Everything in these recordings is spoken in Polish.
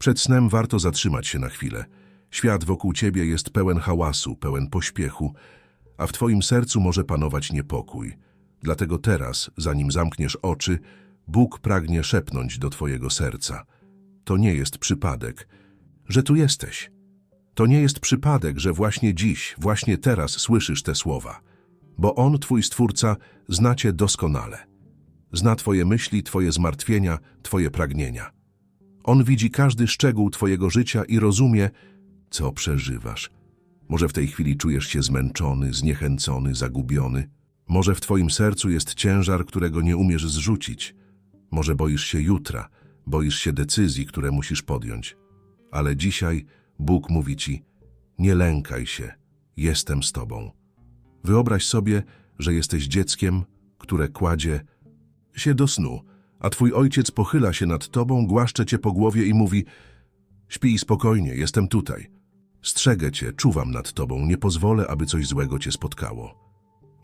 Przed snem warto zatrzymać się na chwilę. Świat wokół ciebie jest pełen hałasu, pełen pośpiechu, a w twoim sercu może panować niepokój. Dlatego teraz, zanim zamkniesz oczy, Bóg pragnie szepnąć do twojego serca. To nie jest przypadek, że tu jesteś. To nie jest przypadek, że właśnie dziś, właśnie teraz słyszysz te słowa, bo On, Twój Stwórca, zna Cię doskonale. Zna Twoje myśli, Twoje zmartwienia, Twoje pragnienia. On widzi każdy szczegół Twojego życia i rozumie, co przeżywasz. Może w tej chwili czujesz się zmęczony, zniechęcony, zagubiony. Może w Twoim sercu jest ciężar, którego nie umiesz zrzucić. Może boisz się jutra, boisz się decyzji, które musisz podjąć. Ale dzisiaj Bóg mówi Ci, nie lękaj się, jestem z Tobą. Wyobraź sobie, że jesteś dzieckiem, które kładzie się do snu, a Twój ojciec pochyla się nad Tobą, głaszcze Cię po głowie i mówi Śpij spokojnie, jestem tutaj. Strzegę Cię, czuwam nad Tobą, nie pozwolę, aby coś złego Cię spotkało.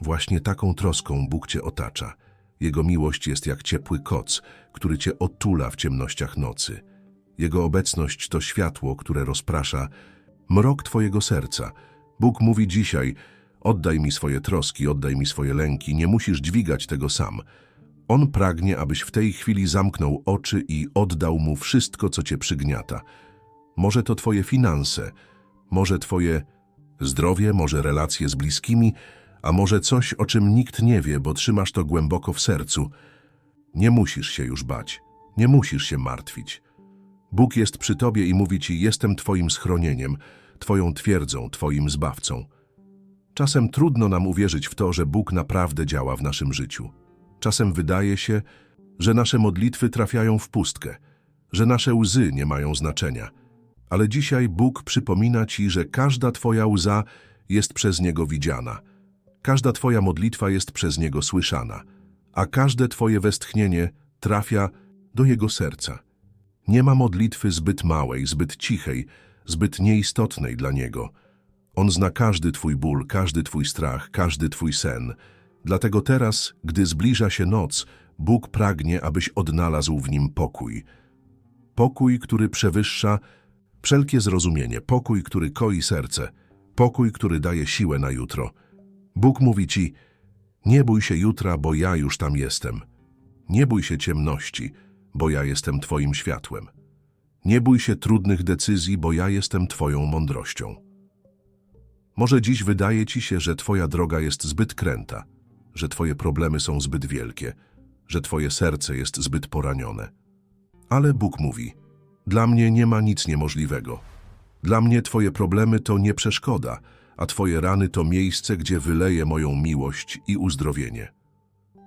Właśnie taką troską Bóg Cię otacza. Jego miłość jest jak ciepły koc, który Cię otula w ciemnościach nocy. Jego obecność to światło, które rozprasza mrok Twojego serca. Bóg mówi dzisiaj, oddaj mi swoje troski, oddaj mi swoje lęki, nie musisz dźwigać tego sam. On pragnie, abyś w tej chwili zamknął oczy i oddał Mu wszystko, co Cię przygniata. Może to Twoje finanse, może Twoje zdrowie, może relacje z bliskimi, a może coś, o czym nikt nie wie, bo trzymasz to głęboko w sercu. Nie musisz się już bać, nie musisz się martwić. Bóg jest przy Tobie i mówi Ci, jestem Twoim schronieniem, Twoją twierdzą, Twoim zbawcą. Czasem trudno nam uwierzyć w to, że Bóg naprawdę działa w naszym życiu. Czasem wydaje się, że nasze modlitwy trafiają w pustkę, że nasze łzy nie mają znaczenia. Ale dzisiaj Bóg przypomina Ci, że każda Twoja łza jest przez Niego widziana, każda Twoja modlitwa jest przez Niego słyszana, a każde Twoje westchnienie trafia do Jego serca. Nie ma modlitwy zbyt małej, zbyt cichej, zbyt nieistotnej dla Niego. On zna każdy Twój ból, każdy Twój strach, każdy Twój sen. Dlatego teraz, gdy zbliża się noc, Bóg pragnie, abyś odnalazł w nim pokój. Pokój, który przewyższa wszelkie zrozumienie, pokój, który koi serce, pokój, który daje siłę na jutro. Bóg mówi Ci, nie bój się jutra, bo ja już tam jestem. Nie bój się ciemności, bo ja jestem Twoim światłem. Nie bój się trudnych decyzji, bo ja jestem Twoją mądrością. Może dziś wydaje Ci się, że Twoja droga jest zbyt kręta, że Twoje problemy są zbyt wielkie, że Twoje serce jest zbyt poranione. Ale Bóg mówi, dla mnie nie ma nic niemożliwego. Dla mnie Twoje problemy to nie przeszkoda, a Twoje rany to miejsce, gdzie wyleję moją miłość i uzdrowienie.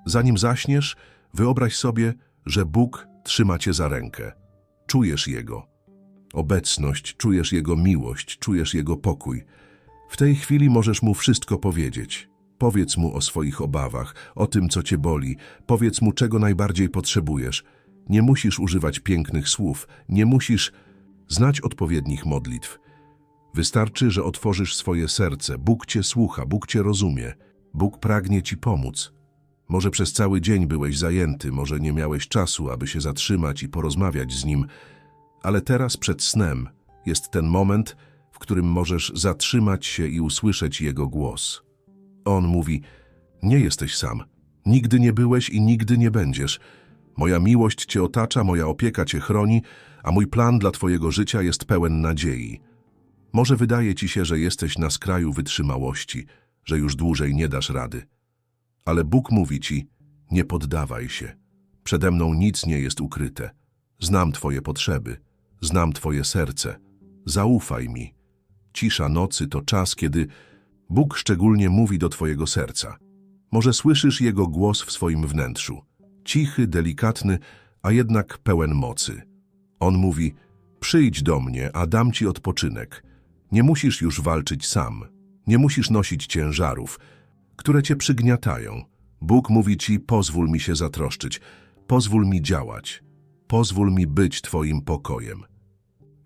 Zanim zaśniesz, wyobraź sobie, że Bóg trzyma Cię za rękę. Czujesz Jego obecność, czujesz Jego miłość, czujesz Jego pokój. W tej chwili możesz Mu wszystko powiedzieć. Powiedz Mu o swoich obawach, o tym, co Cię boli. Powiedz Mu, czego najbardziej potrzebujesz. Nie musisz używać pięknych słów, nie musisz znać odpowiednich modlitw. Wystarczy, że otworzysz swoje serce. Bóg Cię słucha, Bóg Cię rozumie. Bóg pragnie Ci pomóc. Może przez cały dzień byłeś zajęty, może nie miałeś czasu, aby się zatrzymać i porozmawiać z Nim, ale teraz przed snem jest ten moment, w którym możesz zatrzymać się i usłyszeć Jego głos. On mówi, nie jesteś sam, nigdy nie byłeś i nigdy nie będziesz. Moja miłość Cię otacza, moja opieka Cię chroni, a mój plan dla Twojego życia jest pełen nadziei. Może wydaje Ci się, że jesteś na skraju wytrzymałości, że już dłużej nie dasz rady. Ale Bóg mówi Ci, nie poddawaj się. Przede mną nic nie jest ukryte. Znam Twoje potrzeby, znam Twoje serce. Zaufaj mi. Cisza nocy to czas, kiedy Bóg szczególnie mówi do Twojego serca. Może słyszysz Jego głos w swoim wnętrzu. Cichy, delikatny, a jednak pełen mocy. On mówi, przyjdź do mnie, a dam Ci odpoczynek. Nie musisz już walczyć sam. Nie musisz nosić ciężarów, które Cię przygniatają. Bóg mówi Ci, pozwól mi się zatroszczyć, pozwól mi działać, pozwól mi być Twoim pokojem.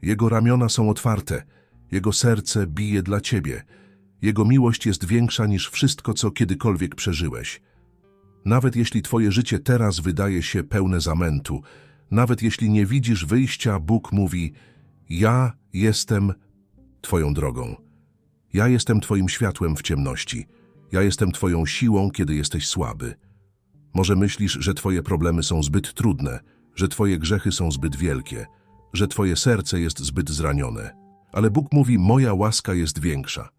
Jego ramiona są otwarte, Jego serce bije dla Ciebie. Jego miłość jest większa niż wszystko, co kiedykolwiek przeżyłeś. Nawet jeśli Twoje życie teraz wydaje się pełne zamętu, nawet jeśli nie widzisz wyjścia, Bóg mówi, Ja jestem Twoją drogą. Ja jestem Twoim światłem w ciemności. Ja jestem Twoją siłą, kiedy jesteś słaby. Może myślisz, że Twoje problemy są zbyt trudne, że Twoje grzechy są zbyt wielkie, że Twoje serce jest zbyt zranione. Ale Bóg mówi: Moja łaska jest większa,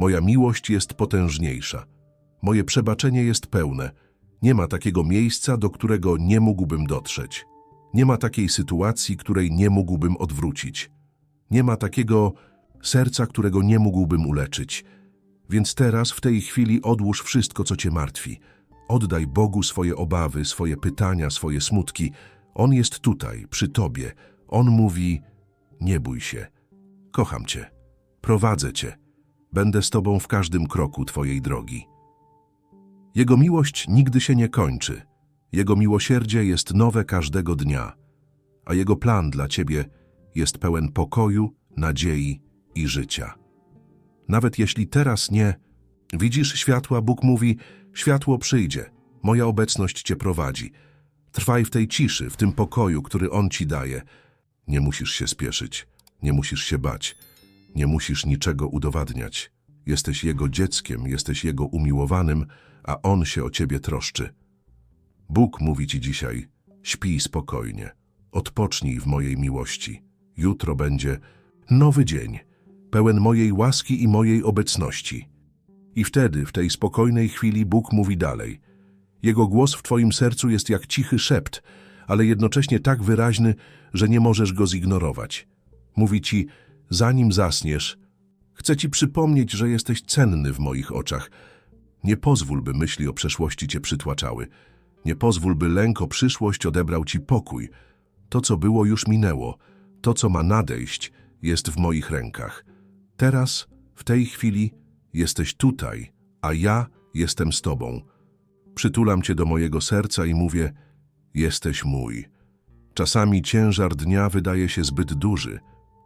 moja miłość jest potężniejsza, moje przebaczenie jest pełne. Nie ma takiego miejsca, do którego nie mógłbym dotrzeć. Nie ma takiej sytuacji, której nie mógłbym odwrócić. Nie ma takiego serca, którego nie mógłbym uleczyć. Więc teraz, w tej chwili, odłóż wszystko, co cię martwi. Oddaj Bogu swoje obawy, swoje pytania, swoje smutki. On jest tutaj, przy tobie. On mówi: Nie bój się. Kocham cię. Prowadzę cię. Będę z tobą w każdym kroku twojej drogi. Jego miłość nigdy się nie kończy. Jego miłosierdzie jest nowe każdego dnia, a Jego plan dla Ciebie jest pełen pokoju, nadziei i życia. Nawet jeśli teraz nie widzisz światła, Bóg mówi: Światło przyjdzie, moja obecność Cię prowadzi. Trwaj w tej ciszy, w tym pokoju, który On Ci daje. Nie musisz się spieszyć, nie musisz się bać, nie musisz niczego udowadniać. Jesteś Jego dzieckiem, jesteś Jego umiłowanym, a On się o Ciebie troszczy. Bóg mówi ci dzisiaj: śpij spokojnie, odpocznij w mojej miłości. Jutro będzie nowy dzień, pełen mojej łaski i mojej obecności. I wtedy, w tej spokojnej chwili, Bóg mówi dalej. Jego głos w Twoim sercu jest jak cichy szept, ale jednocześnie tak wyraźny, że nie możesz go zignorować. Mówi Ci, zanim zasniesz, chcę Ci przypomnieć, że jesteś cenny w moich oczach. Nie pozwól, by myśli o przeszłości Cię przytłaczały. Nie pozwól, by lęk o przyszłość odebrał ci pokój. To, co było, już minęło. To, co ma nadejść, jest w moich rękach. Teraz, w tej chwili, jesteś tutaj, a ja jestem z tobą. Przytulam cię do mojego serca i mówię: Jesteś mój. Czasami ciężar dnia wydaje się zbyt duży.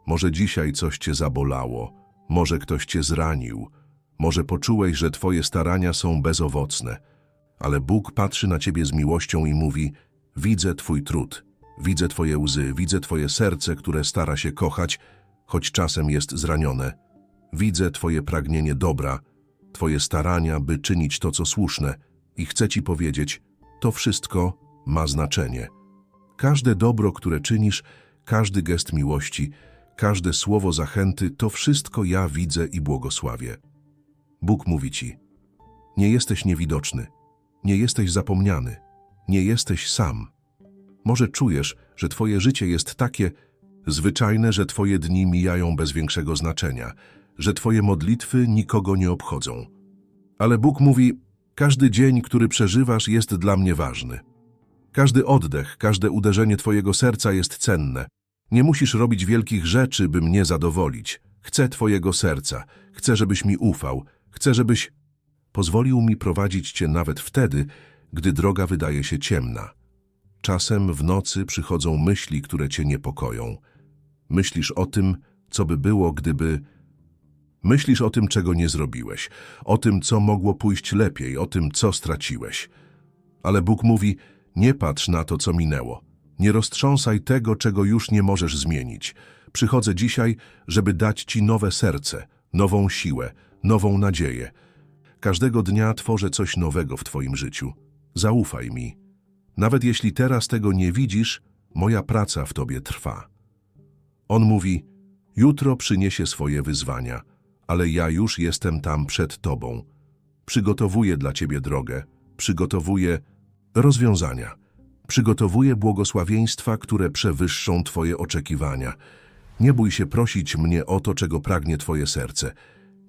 Może dzisiaj coś cię zabolało, może ktoś cię zranił, może poczułeś, że twoje starania są bezowocne. Ale Bóg patrzy na ciebie z miłością i mówi: Widzę twój trud, widzę twoje łzy, widzę twoje serce, które stara się kochać, choć czasem jest zranione. Widzę twoje pragnienie dobra, twoje starania, by czynić to, co słuszne, i chcę ci powiedzieć: to wszystko ma znaczenie. Każde dobro, które czynisz, każdy gest miłości, każde słowo zachęty, to wszystko ja widzę i błogosławię. Bóg mówi ci: Nie jesteś niewidoczny. Nie jesteś zapomniany, nie jesteś sam. Może czujesz, że twoje życie jest takie zwyczajne, że twoje dni mijają bez większego znaczenia, że twoje modlitwy nikogo nie obchodzą. Ale Bóg mówi, każdy dzień, który przeżywasz, jest dla mnie ważny. Każdy oddech, każde uderzenie twojego serca jest cenne. Nie musisz robić wielkich rzeczy, by mnie zadowolić. Chcę twojego serca, chcę, żebyś mi ufał, chcę, żebyś Pozwolił mi prowadzić Cię nawet wtedy, gdy droga wydaje się ciemna. Czasem w nocy przychodzą myśli, które Cię niepokoją. Myślisz o tym, co by było, gdyby... Myślisz o tym, czego nie zrobiłeś, o tym, co mogło pójść lepiej, o tym, co straciłeś. Ale Bóg mówi, nie patrz na to, co minęło. Nie roztrząsaj tego, czego już nie możesz zmienić. Przychodzę dzisiaj, żeby dać Ci nowe serce, nową siłę, nową nadzieję, Każdego dnia tworzę coś nowego w Twoim życiu. Zaufaj mi. Nawet jeśli teraz tego nie widzisz, moja praca w Tobie trwa. On mówi, jutro przyniesie swoje wyzwania, ale ja już jestem tam przed Tobą. Przygotowuję dla Ciebie drogę, przygotowuję rozwiązania, przygotowuję błogosławieństwa, które przewyższą Twoje oczekiwania. Nie bój się prosić mnie o to, czego pragnie Twoje serce.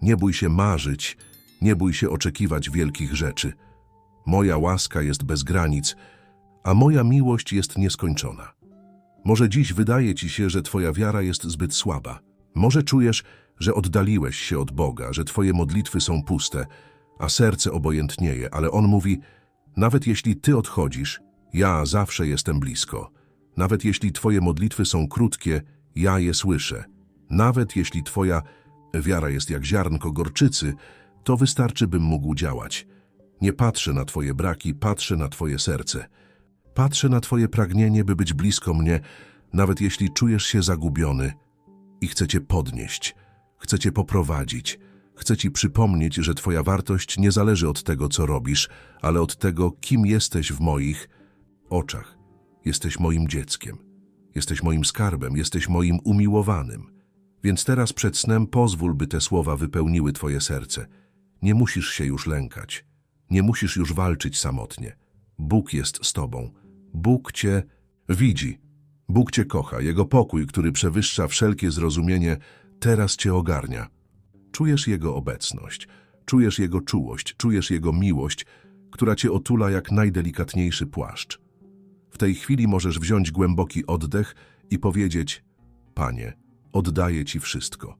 Nie bój się marzyć, nie bój się oczekiwać wielkich rzeczy. Moja łaska jest bez granic, a moja miłość jest nieskończona. Może dziś wydaje ci się, że twoja wiara jest zbyt słaba. Może czujesz, że oddaliłeś się od Boga, że twoje modlitwy są puste, a serce obojętnieje, ale On mówi, nawet jeśli ty odchodzisz, ja zawsze jestem blisko. Nawet jeśli twoje modlitwy są krótkie, ja je słyszę. Nawet jeśli twoja wiara jest jak ziarnko gorczycy, to wystarczy, bym mógł działać. Nie patrzę na Twoje braki, patrzę na Twoje serce. Patrzę na Twoje pragnienie, by być blisko mnie, nawet jeśli czujesz się zagubiony. i chce cię podnieść, chce cię poprowadzić, chce ci przypomnieć, że twoja wartość nie zależy od tego, co robisz, ale od tego, kim jesteś w moich oczach. Jesteś moim dzieckiem, jesteś moim skarbem, jesteś moim umiłowanym. Więc teraz przed snem pozwól, by te słowa wypełniły twoje serce. Nie musisz się już lękać, nie musisz już walczyć samotnie. Bóg jest z tobą. Bóg cię widzi. Bóg cię kocha. Jego pokój, który przewyższa wszelkie zrozumienie, teraz cię ogarnia. Czujesz Jego obecność, czujesz Jego czułość, czujesz Jego miłość, która cię otula jak najdelikatniejszy płaszcz. W tej chwili możesz wziąć głęboki oddech i powiedzieć: Panie, oddaję Ci wszystko.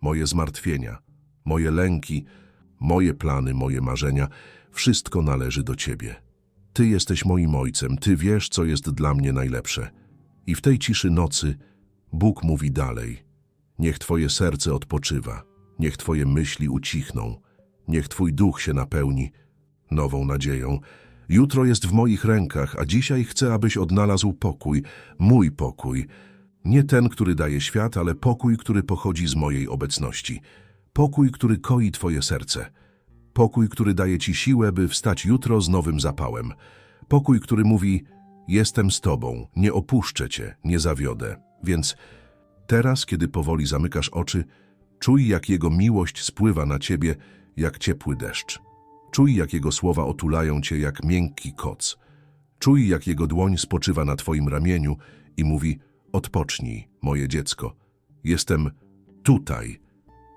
Moje zmartwienia, moje lęki, moje plany, moje marzenia, wszystko należy do Ciebie. Ty jesteś moim ojcem, Ty wiesz, co jest dla mnie najlepsze. I w tej ciszy nocy Bóg mówi dalej: Niech Twoje serce odpoczywa, niech Twoje myśli ucichną, niech Twój duch się napełni nową nadzieją. Jutro jest w moich rękach, a dzisiaj chcę, abyś odnalazł pokój, mój pokój. Nie ten, który daje świat, ale pokój, który pochodzi z mojej obecności. Pokój, który koi Twoje serce. Pokój, który daje Ci siłę, by wstać jutro z nowym zapałem. Pokój, który mówi: Jestem z Tobą, nie opuszczę Cię, nie zawiodę. Więc teraz, kiedy powoli zamykasz oczy, czuj, jak Jego miłość spływa na Ciebie, jak ciepły deszcz. Czuj, jak Jego słowa otulają Cię jak miękki koc. Czuj, jak Jego dłoń spoczywa na Twoim ramieniu i mówi: Odpocznij, moje dziecko. Jestem tutaj.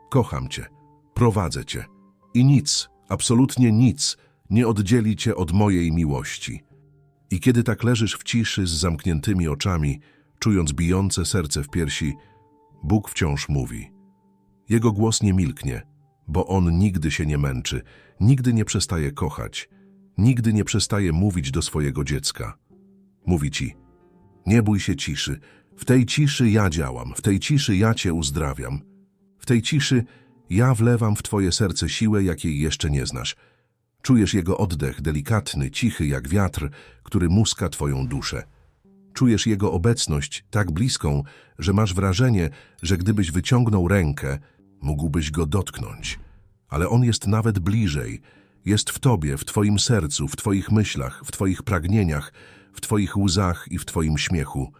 Kocham Cię. Prowadzę Cię. I nic, absolutnie nic, nie oddzieli Cię od mojej miłości. I kiedy tak leżysz w ciszy z zamkniętymi oczami, czując bijące serce w piersi, Bóg wciąż mówi. Jego głos nie milknie, bo On nigdy się nie męczy, nigdy nie przestaje kochać, nigdy nie przestaje mówić do swojego dziecka. Mówi Ci, nie bój się ciszy, w tej ciszy ja działam, w tej ciszy ja Cię uzdrawiam. W tej ciszy ja wlewam w Twoje serce siłę, jakiej jeszcze nie znasz. Czujesz Jego oddech, delikatny, cichy jak wiatr, który muska Twoją duszę. Czujesz Jego obecność tak bliską, że masz wrażenie, że gdybyś wyciągnął rękę, mógłbyś Go dotknąć. Ale On jest nawet bliżej. Jest w Tobie, w Twoim sercu, w Twoich myślach, w Twoich pragnieniach, w Twoich łzach i w Twoim śmiechu.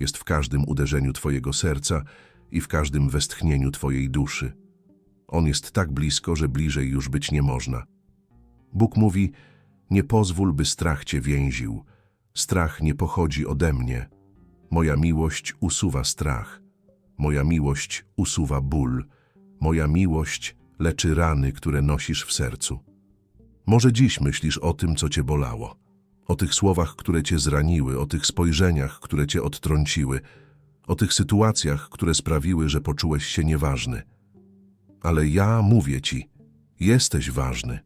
Jest w każdym uderzeniu Twojego serca i w każdym westchnieniu Twojej duszy. On jest tak blisko, że bliżej już być nie można. Bóg mówi, nie pozwól, by strach Cię więził. Strach nie pochodzi ode mnie. Moja miłość usuwa strach. Moja miłość usuwa ból. Moja miłość leczy rany, które nosisz w sercu. Może dziś myślisz o tym, co Cię bolało. O tych słowach, które Cię zraniły, o tych spojrzeniach, które Cię odtrąciły, o tych sytuacjach, które sprawiły, że poczułeś się nieważny. Ale ja mówię Ci, jesteś ważny,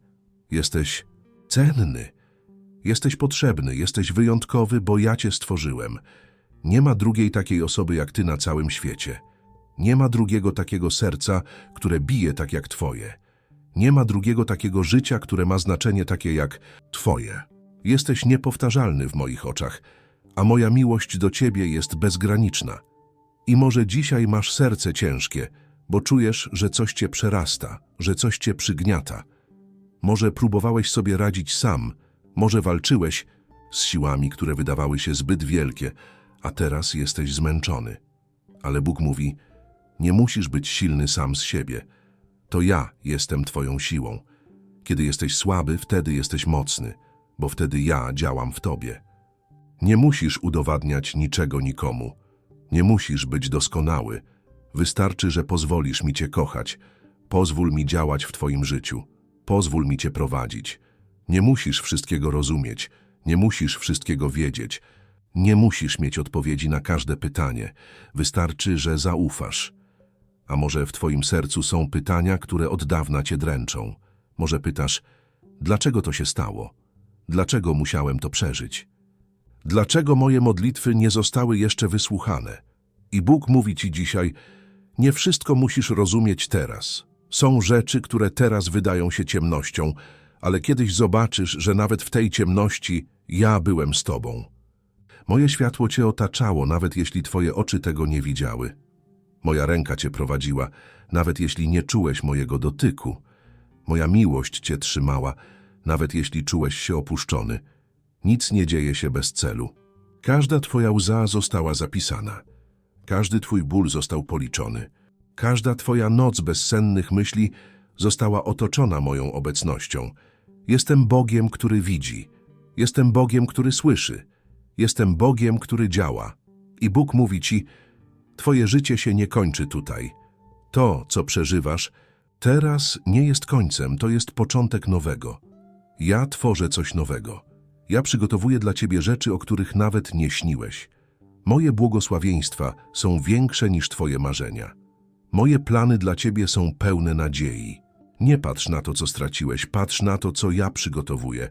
jesteś cenny, jesteś potrzebny, jesteś wyjątkowy, bo ja Cię stworzyłem. Nie ma drugiej takiej osoby jak Ty na całym świecie. Nie ma drugiego takiego serca, które bije tak jak Twoje. Nie ma drugiego takiego życia, które ma znaczenie takie jak Twoje. Jesteś niepowtarzalny w moich oczach, a moja miłość do Ciebie jest bezgraniczna. I może dzisiaj masz serce ciężkie, bo czujesz, że coś Cię przerasta, że coś Cię przygniata. Może próbowałeś sobie radzić sam, może walczyłeś z siłami, które wydawały się zbyt wielkie, a teraz jesteś zmęczony. Ale Bóg mówi, nie musisz być silny sam z siebie. To ja jestem Twoją siłą. Kiedy jesteś słaby, wtedy jesteś mocny, bo wtedy ja działam w Tobie. Nie musisz udowadniać niczego nikomu. Nie musisz być doskonały. Wystarczy, że pozwolisz mi Cię kochać. Pozwól mi działać w Twoim życiu. Pozwól mi Cię prowadzić. Nie musisz wszystkiego rozumieć. Nie musisz wszystkiego wiedzieć. Nie musisz mieć odpowiedzi na każde pytanie. Wystarczy, że zaufasz. A może w Twoim sercu są pytania, które od dawna Cię dręczą. Może pytasz, dlaczego to się stało? Dlaczego musiałem to przeżyć? Dlaczego moje modlitwy nie zostały jeszcze wysłuchane? I Bóg mówi Ci dzisiaj, nie wszystko musisz rozumieć teraz. Są rzeczy, które teraz wydają się ciemnością, ale kiedyś zobaczysz, że nawet w tej ciemności ja byłem z Tobą. Moje światło Cię otaczało, nawet jeśli Twoje oczy tego nie widziały. Moja ręka cię prowadziła, nawet jeśli nie czułeś mojego dotyku. Moja miłość cię trzymała, nawet jeśli czułeś się opuszczony. Nic nie dzieje się bez celu. Każda twoja łza została zapisana. Każdy twój ból został policzony. Każda twoja noc bezsennych myśli została otoczona moją obecnością. Jestem Bogiem, który widzi. Jestem Bogiem, który słyszy. Jestem Bogiem, który działa. I Bóg mówi ci, twoje życie się nie kończy tutaj. To, co przeżywasz, teraz nie jest końcem, to jest początek nowego. Ja tworzę coś nowego. Ja przygotowuję dla ciebie rzeczy, o których nawet nie śniłeś. Moje błogosławieństwa są większe niż twoje marzenia. Moje plany dla ciebie są pełne nadziei. Nie patrz na to, co straciłeś, patrz na to, co ja przygotowuję.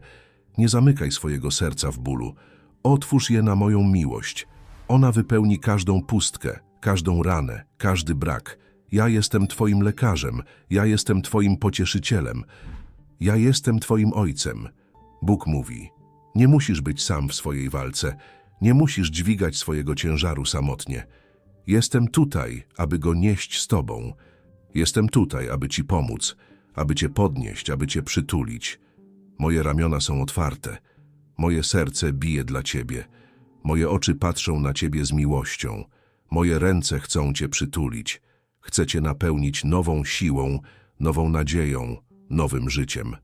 Nie zamykaj swojego serca w bólu. Otwórz je na moją miłość. Ona wypełni każdą pustkę, każdą ranę, każdy brak. Ja jestem Twoim lekarzem, ja jestem Twoim pocieszycielem. Ja jestem Twoim ojcem. Bóg mówi: Nie musisz być sam w swojej walce, nie musisz dźwigać swojego ciężaru samotnie. Jestem tutaj, aby go nieść z Tobą. Jestem tutaj, aby Ci pomóc, aby Cię podnieść, aby Cię przytulić. Moje ramiona są otwarte, moje serce bije dla Ciebie, moje oczy patrzą na Ciebie z miłością, moje ręce chcą Cię przytulić, chcę Cię napełnić nową siłą, nową nadzieją, nowym życiem.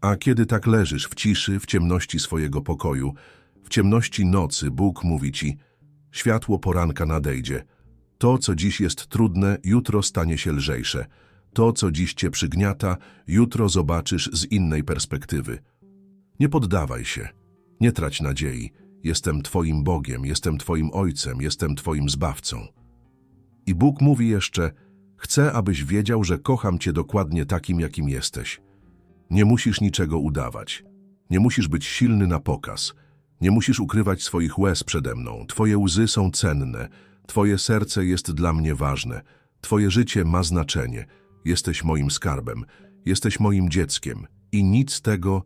A kiedy tak leżysz w ciszy, w ciemności swojego pokoju, w ciemności nocy Bóg mówi Ci, światło poranka nadejdzie. To, co dziś jest trudne, jutro stanie się lżejsze. To, co dziś Cię przygniata, jutro zobaczysz z innej perspektywy. Nie poddawaj się, nie trać nadziei. Jestem Twoim Bogiem, jestem Twoim Ojcem, jestem Twoim Zbawcą. I Bóg mówi jeszcze, chcę, abyś wiedział, że kocham Cię dokładnie takim, jakim jesteś. Nie musisz niczego udawać. Nie musisz być silny na pokaz. Nie musisz ukrywać swoich łez przede mną. Twoje łzy są cenne. Twoje serce jest dla mnie ważne. Twoje życie ma znaczenie. Jesteś moim skarbem. Jesteś moim dzieckiem. I nic tego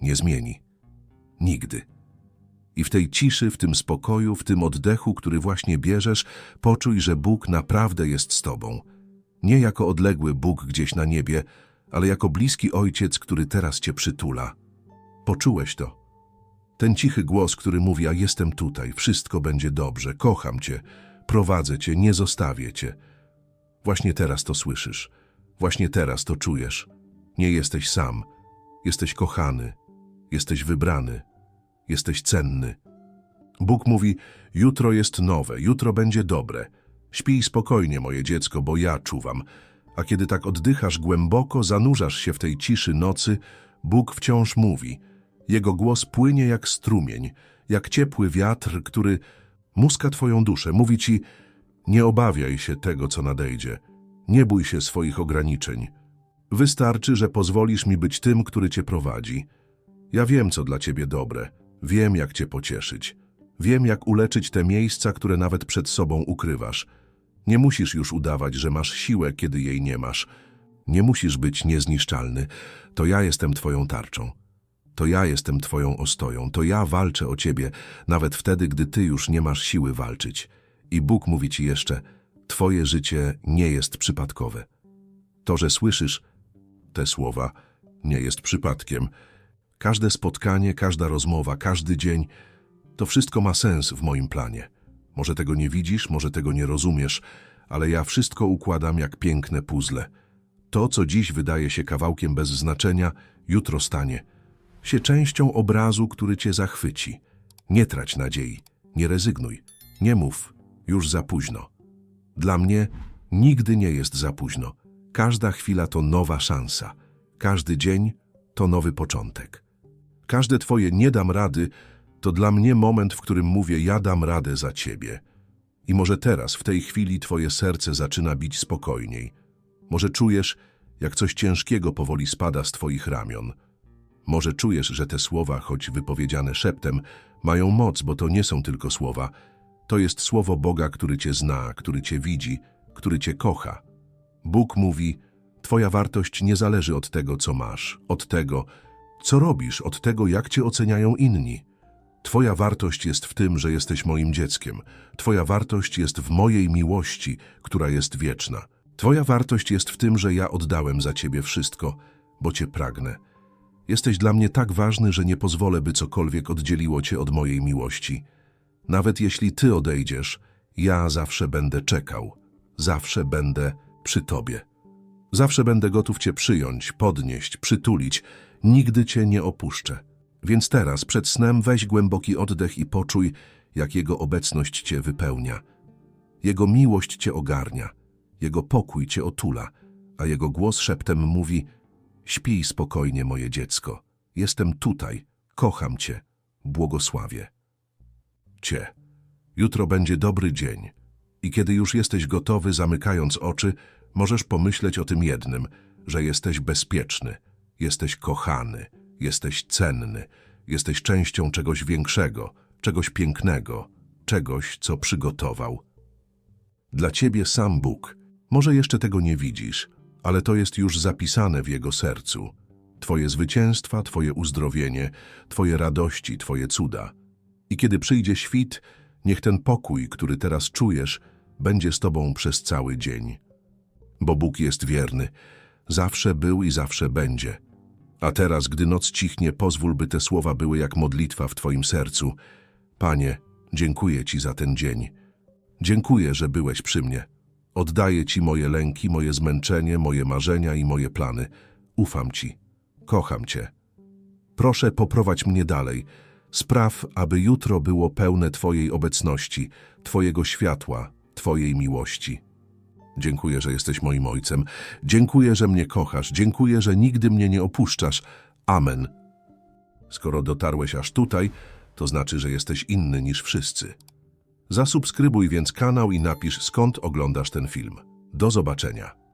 nie zmieni. Nigdy. I w tej ciszy, w tym spokoju, w tym oddechu, który właśnie bierzesz, poczuj, że Bóg naprawdę jest z Tobą. Nie jako odległy Bóg gdzieś na niebie, ale jako bliski Ojciec, który teraz Cię przytula. Poczułeś to. Ten cichy głos, który mówi, a jestem tutaj, wszystko będzie dobrze, kocham Cię, prowadzę Cię, nie zostawię Cię. Właśnie teraz to słyszysz. Właśnie teraz to czujesz. Nie jesteś sam. Jesteś kochany. Jesteś wybrany. Jesteś cenny. Bóg mówi, jutro jest nowe, jutro będzie dobre. Śpij spokojnie, moje dziecko, bo ja czuwam. A kiedy tak oddychasz głęboko, zanurzasz się w tej ciszy nocy, Bóg wciąż mówi. Jego głos płynie jak strumień, jak ciepły wiatr, który muska twoją duszę. Mówi ci, nie obawiaj się tego, co nadejdzie. Nie bój się swoich ograniczeń. Wystarczy, że pozwolisz mi być tym, który cię prowadzi. Ja wiem, co dla ciebie dobre. Wiem, jak cię pocieszyć. Wiem, jak uleczyć te miejsca, które nawet przed sobą ukrywasz. Nie musisz już udawać, że masz siłę, kiedy jej nie masz. Nie musisz być niezniszczalny. To ja jestem twoją tarczą. To ja jestem twoją ostoją. To ja walczę o ciebie, nawet wtedy, gdy ty już nie masz siły walczyć. I Bóg mówi ci jeszcze, twoje życie nie jest przypadkowe. To, że słyszysz te słowa, nie jest przypadkiem. Każde spotkanie, każda rozmowa, każdy dzień, to wszystko ma sens w moim planie. Może tego nie widzisz, może tego nie rozumiesz, ale ja wszystko układam jak piękne puzzle. To, co dziś wydaje się kawałkiem bez znaczenia, jutro stanie się częścią obrazu, który cię zachwyci. Nie trać nadziei, nie rezygnuj, nie mów, już za późno. Dla mnie nigdy nie jest za późno. Każda chwila to nowa szansa. Każdy dzień to nowy początek. Każde twoje nie dam rady to dla mnie moment, w którym mówię ja dam radę za ciebie. I może teraz, w tej chwili, twoje serce zaczyna bić spokojniej. Może czujesz, jak coś ciężkiego powoli spada z twoich ramion. Może czujesz, że te słowa, choć wypowiedziane szeptem, mają moc, bo to nie są tylko słowa. To jest słowo Boga, który cię zna, który cię widzi, który cię kocha. Bóg mówi, twoja wartość nie zależy od tego, co masz, od tego, co robisz, od tego, jak cię oceniają inni. Twoja wartość jest w tym, że jesteś moim dzieckiem. Twoja wartość jest w mojej miłości, która jest wieczna. Twoja wartość jest w tym, że ja oddałem za Ciebie wszystko, bo Cię pragnę. Jesteś dla mnie tak ważny, że nie pozwolę, by cokolwiek oddzieliło Cię od mojej miłości. Nawet jeśli Ty odejdziesz, ja zawsze będę czekał. Zawsze będę przy Tobie. Zawsze będę gotów Cię przyjąć, podnieść, przytulić. Nigdy Cię nie opuszczę. Więc teraz, przed snem, weź głęboki oddech i poczuj, jak Jego obecność Cię wypełnia. Jego miłość Cię ogarnia, Jego pokój Cię otula, a Jego głos szeptem mówi Śpij spokojnie, moje dziecko. Jestem tutaj, kocham Cię, błogosławię. Cię. Jutro będzie dobry dzień. I kiedy już jesteś gotowy, zamykając oczy, możesz pomyśleć o tym jednym, że jesteś bezpieczny, jesteś kochany, jesteś cenny, jesteś częścią czegoś większego, czegoś pięknego, czegoś, co przygotował. Dla ciebie sam Bóg. Może jeszcze tego nie widzisz, ale to jest już zapisane w Jego sercu. Twoje zwycięstwa, Twoje uzdrowienie, Twoje radości, Twoje cuda. I kiedy przyjdzie świt, niech ten pokój, który teraz czujesz, będzie z Tobą przez cały dzień. Bo Bóg jest wierny, zawsze był i zawsze będzie. A teraz, gdy noc cichnie, pozwól, by te słowa były jak modlitwa w Twoim sercu. Panie, dziękuję Ci za ten dzień. Dziękuję, że byłeś przy mnie. Oddaję Ci moje lęki, moje zmęczenie, moje marzenia i moje plany. Ufam Ci. Kocham Cię. Proszę, poprowadź mnie dalej. Spraw, aby jutro było pełne Twojej obecności, Twojego światła, Twojej miłości. Dziękuję, że jesteś moim ojcem. Dziękuję, że mnie kochasz. Dziękuję, że nigdy mnie nie opuszczasz. Amen. Skoro dotarłeś aż tutaj, to znaczy, że jesteś inny niż wszyscy. Zasubskrybuj więc kanał i napisz skąd oglądasz ten film. Do zobaczenia.